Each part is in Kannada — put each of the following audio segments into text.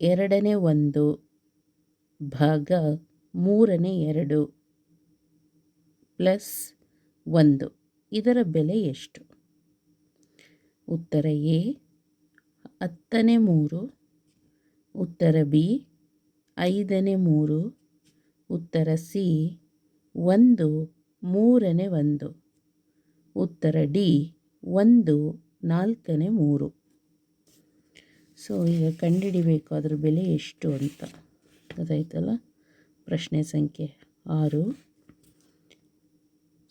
ಎರಡನೇ ಒಂದು ಭಾಗ ಮೂರನೇ ಎರಡು ಪ್ಲಸ್ ಒಂದು. ಇದರ ಬೆಲೆ ಎಷ್ಟು? ಉತ್ತರ ಎ, ಹತ್ತನೇ ಮೂರು. ಉತ್ತರ ಬಿ, ಐದನೇ ಮೂರು. ಉತ್ತರ ಸಿ, ಒಂದು, ಮೂರನೇ ಒಂದು. ಉತ್ತರ ಡಿ, ಒಂದು, ನಾಲ್ಕನೇ ಮೂರು. ಸೊ ಈಗ ಕಂಡುಹಿಡಿಬೇಕು ಅದರ ಬೆಲೆ ಎಷ್ಟು ಅಂತ. ಗೊತ್ತಾಯ್ತಲ್ಲ? ಪ್ರಶ್ನೆ ಸಂಖ್ಯೆ ಆರು.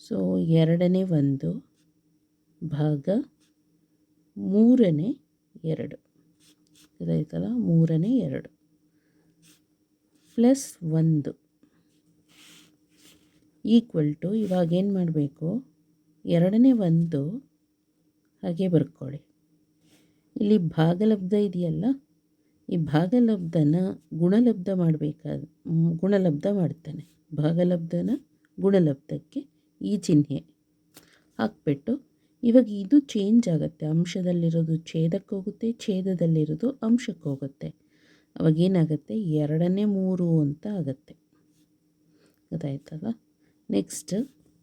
ಸೊ ಎರಡನೇ ಒಂದು, ಭಾಗ ಮೂರನೇ ಎರಡು. ಗೊತ್ತಾಯ್ತಲ್ಲ? ಮೂರನೇ ಎರಡು. ಪ್ಲಸ್ ಒಂದು. ಈಕ್ವಲ್ ಟು ಇವಾಗ ಏನು ಮಾಡಬೇಕು? ಎರಡನೇ ಒಂದು ಹಾಗೆ ಬರ್ಕೊಳ್ಳಿ. ಇಲ್ಲಿ ಭಾಗಲಬ್ಧ ಇದೆಯಲ್ಲ? ಈ ಭಾಗಲಬ್ಧನ ಗುಣಲಬ್ಧ ಮಾಡಬೇಕಾದ ಗುಣಲಬ್ಧ ಮಾಡ್ತಾನೆ. ಭಾಗಲಬ್ಧನ ಗುಣಲಬ್ಧಕ್ಕೆ ಈ ಚಿಹ್ನೆ ಹಾಕ್ಬಿಟ್ಟು ಇವಾಗ ಇದು ಚೇಂಜ್ ಆಗುತ್ತೆ. ಅಂಶದಲ್ಲಿರೋದು ಛೇದಕ್ಕೆ ಹೋಗುತ್ತೆ, ಛೇದದಲ್ಲಿರೋದು ಅಂಶಕ್ಕೆ ಹೋಗುತ್ತೆ. ಅವಾಗ ಏನಾಗುತ್ತೆ? ಎರಡನೇ ಮೂರು ಅಂತ ಆಗುತ್ತೆ. ಗೊತ್ತಾಯ್ತಲ್ಲ ನೆಕ್ಸ್ಟ್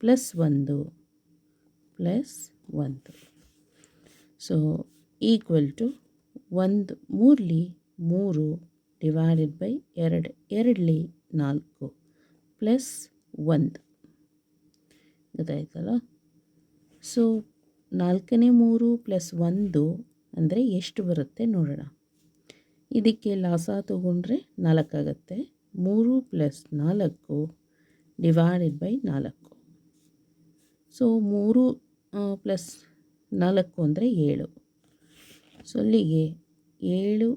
ಪ್ಲಸ್ ಒಂದು ಪ್ಲಸ್ ಒಂದು. ಸೊ ಈಕ್ವಲ್ ಟು ಒಂದು ಮೂರಲಿ ಮೂರು ಡಿವೈಡೆಡ್ ಬೈ ಎರಡು, ಎರಡಲಿ ನಾಲ್ಕು ಪ್ಲಸ್ ಒಂದು. ಗೊತ್ತಾಯ್ತಲ್ಲ? ಸೊ ನಾಲ್ಕನೇ ಮೂರು ಪ್ಲಸ್ ಒಂದು ಅಂದರೆ ಎಷ್ಟು ಬರುತ್ತೆ ನೋಡೋಣ. ಇದಕ್ಕೆ ಲಾಸ ತಗೊಂಡ್ರೆ ನಾಲ್ಕಾಗತ್ತೆ. ಮೂರು ಪ್ಲಸ್ ನಾಲ್ಕು ಡಿವೈಡೆಡ್ ಬೈ ನಾಲ್ಕು. ಸೊ ಮೂರು ಪ್ಲಸ್ ನಾಲ್ಕು ಅಂದರೆ ಏಳು. ಸೊ ಅಲ್ಲಿಗೆ ಏಳು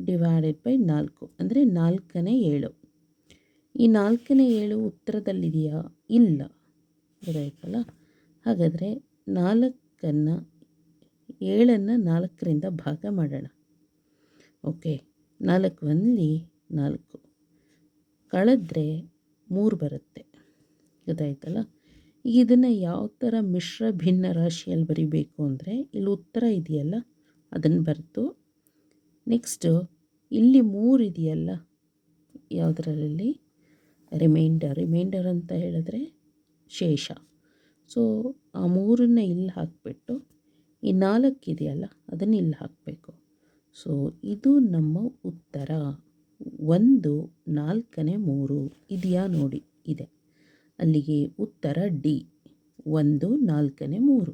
ಡಿವೈಡೆಡ್ ಬೈ ನಾಲ್ಕು ಅಂದರೆ ನಾಲ್ಕನೇ ಏಳು. ಈ ನಾಲ್ಕನೇ ಏಳು ಉತ್ತರದಲ್ಲಿದೆಯಾ? ಇಲ್ಲ. ಗೊತ್ತಾಯ್ತಲ್ಲ? ಹಾಗಾದರೆ ನಾಲ್ಕನ್ನು, ಏಳನ್ನು ನಾಲ್ಕರಿಂದ ಭಾಗ ಮಾಡೋಣ. ಓಕೆ ನಾಲ್ಕು ಒಂದ್ಲಿ ನಾಲ್ಕು. ಕಳೆದ್ರೆ ಮೂರು ಬರುತ್ತೆ. ಗೊತ್ತಾಯ್ತಲ್ಲ? ಇದನ್ನು ಯಾವ ಥರ ಮಿಶ್ರ ಭಿನ್ನ ರಾಶಿಯಲ್ಲಿ ಬರಿಬೇಕು ಅಂದರೆ ಇಲ್ಲಿ ಉತ್ತರ ಇದೆಯಲ್ಲ? ಅದನ್ನು ಬರೆದು ನೆಕ್ಸ್ಟು ಇಲ್ಲಿ ಮೂರು ಇದೆಯಲ್ಲ, ಯಾವುದರಲ್ಲಿ? ರಿಮೈಂಡರ್ ರಿಮೈಂಡರ್ ಅಂತ ಹೇಳಿದ್ರೆ ಶೇಷ. ಸೊ ಆ ಮೂರನ್ನು ಇಲ್ಲಿ ಹಾಕಿಬಿಟ್ಟು, ಈ ನಾಲ್ಕು ಇದೆಯಲ್ಲ, ಅದನ್ನು ಇಲ್ಲಿ ಹಾಕಬೇಕು. ಸೊ ಇದು ನಮ್ಮ ಉತ್ತರ. ಒಂದು, ನಾಲ್ಕನೇ ಮೂರು ಇದೆಯಾ ನೋಡಿ, ಇದೆ. ಅಲ್ಲಿಗೆ ಉತ್ತರ ಡಿ. ಒಂದು, ನಾಲ್ಕನೇ ಮೂರು.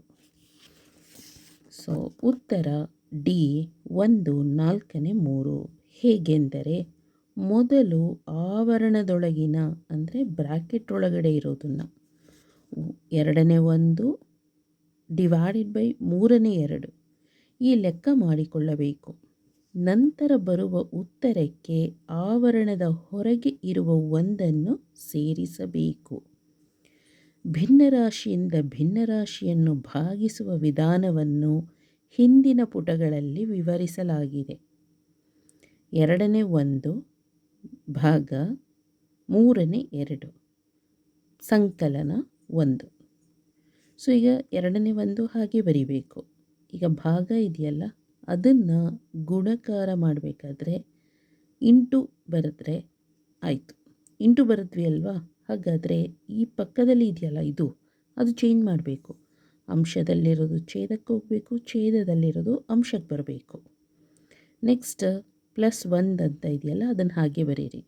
ಸೊ ಉತ್ತರ ಡಿ ಒಂದು ನಾಲ್ಕನೇ ಮೂರು. ಹೇಗೆಂದರೆ ಮೊದಲು ಆವರಣದೊಳಗಿನ, ಅಂದರೆ ಬ್ರಾಕೆಟ್ ಒಳಗಡೆ ಇರೋದನ್ನು. ಎರಡನೇ ಒಂದು ಡಿವೈಡೆಡ್ ಬೈ ಮೂರನೇ ಎರಡು. ಈ ಲೆಕ್ಕ ಮಾಡಿಕೊಳ್ಳಬೇಕು. ನಂತರ ಬರುವ ಉತ್ತರಕ್ಕೆ ಆವರಣದ ಹೊರಗೆ ಇರುವ ಒಂದನ್ನು ಸೇರಿಸಬೇಕು. ಭಿನ್ನರಾಶಿಯಿಂದ ಭಿನ್ನರಾಶಿಯನ್ನು ಭಾಗಿಸುವ ವಿಧಾನವನ್ನು ಹಿಂದಿನ ಪುಟಗಳಲ್ಲಿ ವಿವರಿಸಲಾಗಿದೆ. ಎರಡನೇ ಒಂದು ಭಾಗ ಮೂರನೇ ಎರಡು. ಸಂಕಲನ ಒಂದು. ಸೊ, ಈಗ ಎರಡನೇ ಒಂದು ಹಾಗೆ ಬರಿಬೇಕು. ಈಗ ಭಾಗ ಇದೆಯಲ್ಲ, ಅದನ್ನು ಗುಣಕಾರ ಮಾಡಬೇಕಾದ್ರೆ ಇಂಟು ಬರೆದ್ರೆ ಆಯಿತು. ಇಂಟು ಬರೆದ್ವಿ ಅಲ್ವಾ? ಹಾಗಾದರೆ ಈ ಪಕ್ಕದಲ್ಲಿ ಇದೆಯಲ್ಲ ಇದು, ಅದು ಚೇಂಜ್ ಮಾಡಬೇಕು. ಅಂಶದಲ್ಲಿರೋದು ಛೇದಕ್ಕೆ ಹೋಗಬೇಕು ಛೇದದಲ್ಲಿರೋದು ಅಂಶಕ್ಕೆ ಬರಬೇಕು. ನೆಕ್ಸ್ಟ್ ಪ್ಲಸ್ ಒಂದು ಅಂತ ಇದೆಯಲ್ಲ, ಅದನ್ನು ಹಾಗೆ ಬರೀರಿ.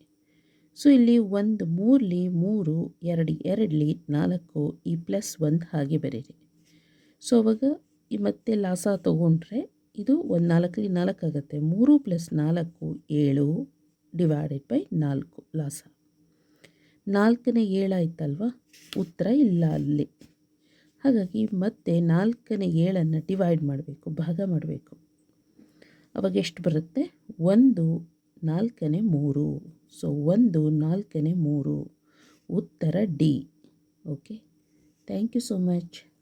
ಸೊ ಇಲ್ಲಿ ಒಂದು ಮೂರಲಿ ಮೂರು, ಎರಡು, ಎರಡಲಿ ನಾಲ್ಕು, ಈ ಪ್ಲಸ್ ಒಂದು ಹಾಗೆ ಬರೀರಿ. ಸೊ ಅವಾಗ ಈ ಮತ್ತೆ ಲಾಸ ತೊಗೊಂಡ್ರೆ ಇದು ಒಂದು ನಾಲ್ಕಲಿ ನಾಲ್ಕು ಆಗುತ್ತೆ. ಮೂರು ಪ್ಲಸ್ ನಾಲ್ಕು, ಏಳು ಡಿವೈಡೆಡ್ ಬೈ ನಾಲ್ಕು ಲಾಸ. ನಾಲ್ಕನೇ ಏಳಾಯ್ತಲ್ವ? ಉತ್ತರ ಇಲ್ಲ ಅಲ್ಲಿ. ಹಾಗಾಗಿ ಮತ್ತೆ ನಾಲ್ಕನೇ ಏಳನ್ನು ಡಿವೈಡ್ ಮಾಡಬೇಕು, ಭಾಗ ಮಾಡಬೇಕು. ಅವಾಗ ಎಷ್ಟು ಬರುತ್ತೆ? ಒಂದು, ನಾಲ್ಕನೇ ಮೂರು. ಸೊ ಒಂದು, ನಾಲ್ಕನೇ ಮೂರು. ಉತ್ತರ D. Okay thank you so much